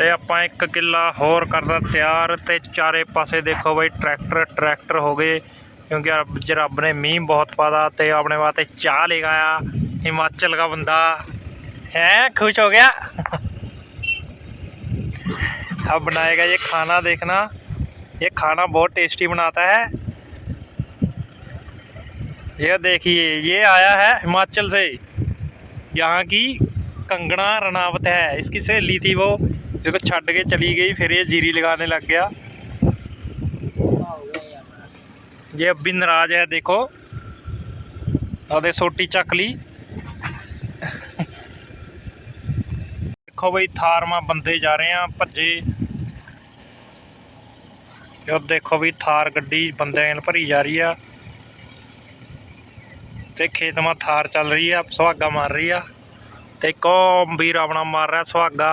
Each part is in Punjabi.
ਤੇ ਆਪਾਂ ਇੱਕ ਕਿੱਲਾ ਹੋਰ ਕਰਦਾ ਤਿਆਰ ਤੇ ਚਾਰੇ ਪਾਸੇ ਦੇਖੋ ਬਈ ਟਰੈਕਟਰ ਟਰੈਕਟਰ ਹੋ ਗਏ ਕਿਉਂਕਿ ਅੱਜ ਰੱਬ ਨੇ ਮੀਂਹ ਬਹੁਤ ਪਾਦਾ ਤੇ ਆਪਣੇ ਵਾਸਤੇ ਚਾਹ ਲੈ ਆਇਆ ਹਿਮਾਚਲ ਦਾ ਬੰਦਾ ਹੈ ਖੁਸ਼ ਹੋ ਗਿਆ अब बनाएगा ये खाना देखना ये खाना बहुत टेस्टी बनाता है ये देखिए ये आया है हिमाचल से यहाँ की कंगना रनावत है इसकी सहेली थी वो जो छड़ के चली गई फिर ये जीरी लगाने लग गया ये अब भी नाराज है देखो और सोटी ਚੱਕ ਲਈ ਦੇਖੋ ਬਈ ਥਾਰ ਮਾ ਬੰਦੇ ਜਾ ਰਹੇ ਆ ਭੱਜੇ ਤੇ ਉਹ ਦੇਖੋ ਵੀ ਥਾਰ ਗੱਡੀ ਬੰਦਿਆਂ ਨਾਲ ਭਰੀ ਜਾ ਰਹੀ ਆ ਤੇ ਖੇਤ ਮਾ ਥਾਰ ਚੱਲ ਰਹੀ ਆ ਸੁਹਾਗਾ ਮਾਰ ਰਹੀ ਆ ਤੇ ਇੱਕ ਉਹ ਵੀਰ ਆਪਣਾ ਮਾਰ ਰਿਹਾ ਸੁਹਾਗਾ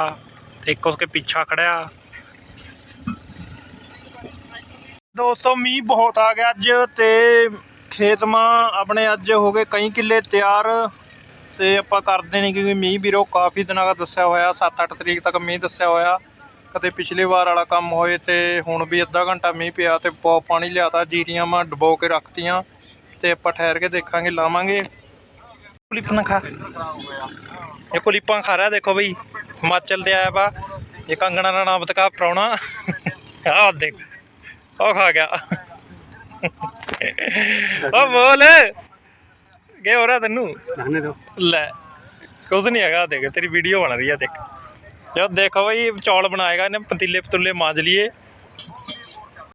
ਤੇ ਇੱਕ ਉਸਕੇ ਪਿੱਛਾ ਖੜਿਆ। ਦੋਸਤੋ, ਮੀਂਹ ਬਹੁਤ ਆ ਗਿਆ ਅੱਜ ਤੇ ਖੇਤਮਾ ਆਪਣੇ ਅੱਜ ਹੋ ਗਏ ਕਈ ਕਿੱਲੇ ਤਿਆਰ ਤੇ ਆਪਾਂ ਕਰਦੇ ਨਹੀਂ ਕਿਉਂਕਿ ਮੀਂਹ ਵੀਰੋ ਕਾਫੀ ਦਿਨਾਂ ਦਾ ਦੱਸਿਆ ਹੋਇਆ 7-8 ਤਰੀਕ ਤੱਕ ਮੀਂਹ ਦੱਸਿਆ ਹੋਇਆ। ਕਦੇ ਪਿਛਲੇ ਵਾਰ ਵਾਲਾ ਕੰਮ ਹੋਏ ਤੇ ਹੁਣ ਵੀ ਅੱਧਾ ਘੰਟਾ ਮੀਂਹ ਪਿਆ ਤੇ ਬਹੁਤ ਪਾਣੀ ਲਿਆਤਾ, ਜੀਰੀਆਂ ਮਾਂ ਡਬੋ ਕੇ ਰੱਖਤੀਆਂ ਤੇ ਆਪਾਂ ਠਹਿਰ ਕੇ ਦੇਖਾਂਗੇ, ਲਾਵਾਂਗੇ। ਕੁਲੀਪਾਂ ਖਾ। ਇਹ ਕੁਲੀਪਾਂ ਖਾ ਰਿਹਾ ਦੇਖੋ ਬਈ। ਹਿਮਾਚਲ ਦੇ ਆਇਆ ਵਾ। ਇਹ ਕੰਗਣਾ ਰਣਾਵਤ ਕਾ ਪ੍ਰਾਉਣਾ ਆ ਦੇਖ ਉਹ ਖਾ ਗਿਆ। ਉਹ ਬੋਲ। ਗਏ ਹੋ ਰਿਹਾ ਤੈਨੂੰ? ਰਹਿਣੇ ਦੋ ਲੈ ਕੁਝ ਨਹੀਂ ਹੈਗਾ ਦੇਖ ਤੇਰੀ ਵੀਡੀਓ ਬਣ ਰਹੀ ਆ ਦੇਖ। ਜੋ ਦੇਖੋ ਬਈ ਚੌਲ ਬਣਾਏਗਾ ਇਹਨੇ ਪਤੀਲੇ ਪਤੁੱਲੇ ਮਾਜ ਲਈਏ।